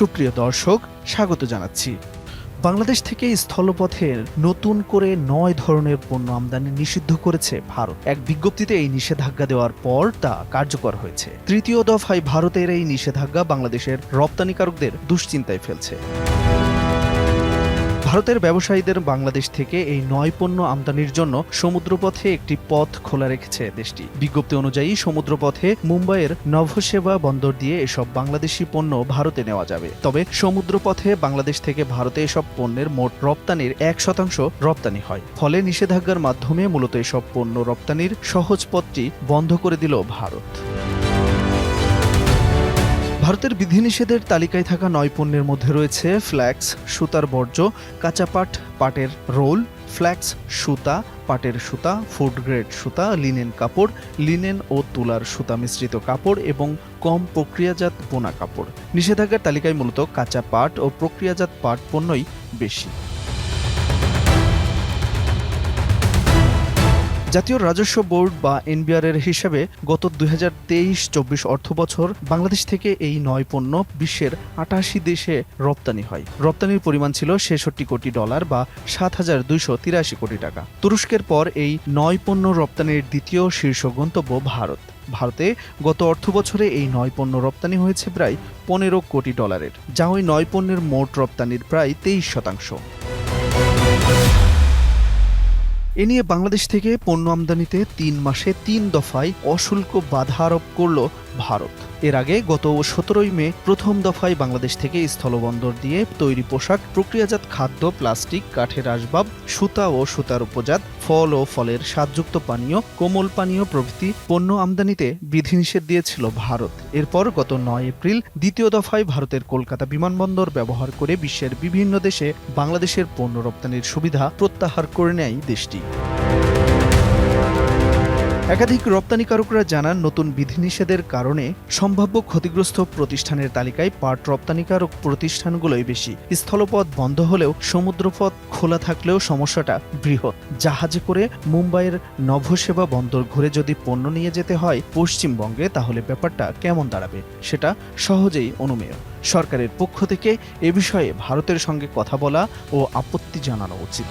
সুপ্রিয় দর্শক, স্বাগত জানাচ্ছি। বাংলাদেশ থেকে স্থলপথের নতুন করে নয় ধরনের পণ্য আমদানি নিষিদ্ধ করেছে ভারত। এক বিজ্ঞপ্তিতে এই নিষেধাজ্ঞা দেওয়ার পর তা কার্যকর হয়েছে। তৃতীয় দফায় ভারতের এই নিষেধাজ্ঞা বাংলাদেশের রপ্তানিকারকদের দুশ্চিন্তায় ফেলছে। ভারতের ব্যবসায়ীদের বাংলাদেশ থেকে এই নয় পণ্য আমদানির জন্য সমুদ্রপথে একটি পথ খোলা রেখেছে দেশটি। বিজ্ঞপ্তি অনুযায়ী সমুদ্রপথে মুম্বাইয়ের নভসেবা বন্দর দিয়ে এসব বাংলাদেশি পণ্য ভারতে নেওয়া যাবে। তবে সমুদ্রপথে বাংলাদেশ থেকে ভারতে এসব পণ্যের মোট রপ্তানির এক শতাংশ রপ্তানি হয়। ফলে নিষেধাজ্ঞার মাধ্যমে মূলত এসব পণ্য রপ্তানির সহজ পথটি বন্ধ করে দিল ভারত। ভারতের বিধিনিষেধের তালিকায় থাকা নয় পণ্যের মধ্যে রয়েছে ফ্ল্যাক্স, সুতার বর্জ্য কাঁচা পাট পাটের রোল, ফ্ল্যাক্স, সুতা, পাটের সুতা, ফুড গ্রেড সুতা, লিনেন কাপড়, লিনেন ও তুলার সুতা মিশ্রিত কাপড় এবং কম প্রক্রিয়াজাত বোনা কাপড়। নিষেধাজ্ঞার তালিকায় মূলত কাঁচা পাট ও প্রক্রিয়াজাত পাট পণ্যই বেশি। জাতীয় রাজস্ব বোর্ড বা এনবিআর এর হিসাবে গত দুই হাজার তেইশ চব্বিশ অর্থ বছর বাংলাদেশ থেকে এই নয় পণ্য বিশ্বের আটাশি দেশে রপ্তানি হয়। রপ্তানির পরিমাণ ছিল ছেষট্টি কোটি ডলার বা সাত হাজার দুইশো তিরাশি কোটি টাকা। তুরস্কের পর এই নয় পণ্য রপ্তানির দ্বিতীয় শীর্ষ গন্তব্য ভারত। ভারতে গত অর্থ বছরে এই নয় পণ্য রপ্তানি হয়েছে প্রায় পনেরো কোটি ডলারের, যা ওই নয় পণ্যের মোট রপ্তানির প্রায় তেইশ শতাংশ। এ নিয়ে বাংলাদেশ থেকে পণ্য আমদানিতে তিন মাসে তিন দফায় অশুল্ক বাধা আরোপ করল ভারত। এর আগে গত সতেরোই মে প্রথম দফায় বাংলাদেশ থেকে স্থলবন্দর দিয়ে তৈরি পোশাক, প্রক্রিয়াজাত খাদ্য, প্লাস্টিক, কাঠের আসবাব, সুতা ও সুতার উপজাত, ফল ও ফলের স্বাদযুক্ত পানীয়, কোমল পানীয় প্রভৃতি পণ্য আমদানিতে বিধিনিষেধ দিয়েছিল ভারত। এরপর গত নয় এপ্রিল দ্বিতীয় দফায় ভারতের কলকাতা বিমানবন্দর ব্যবহার করে বিশ্বের বিভিন্ন দেশে বাংলাদেশের পণ্য রপ্তানির সুবিধা প্রত্যাহার করে নেয় দেশটি। একাধিক রপ্তানিকারকরা জানান, নতুন বিধিনিষেধের কারণে সম্ভাব্য ক্ষতিগ্রস্ত প্রতিষ্ঠানের তালিকায় পাট রপ্তানিকারক প্রতিষ্ঠানগুলোই বেশি। স্থলপথ বন্ধ হলেও সমুদ্রপথ খোলা থাকলেও সমস্যাটা বৃহৎ। জাহাজে করে মুম্বাইয়ের নভসেবা বন্দর ঘুরে যদি পণ্য নিয়ে যেতে হয় পশ্চিমবঙ্গে, তাহলে ব্যাপারটা কেমন দাঁড়াবে, সেটা সহজেই অনুমেয়। সরকারের পক্ষ থেকে এ বিষয়ে ভারতের সঙ্গে কথা বলা ও আপত্তি জানানো উচিত।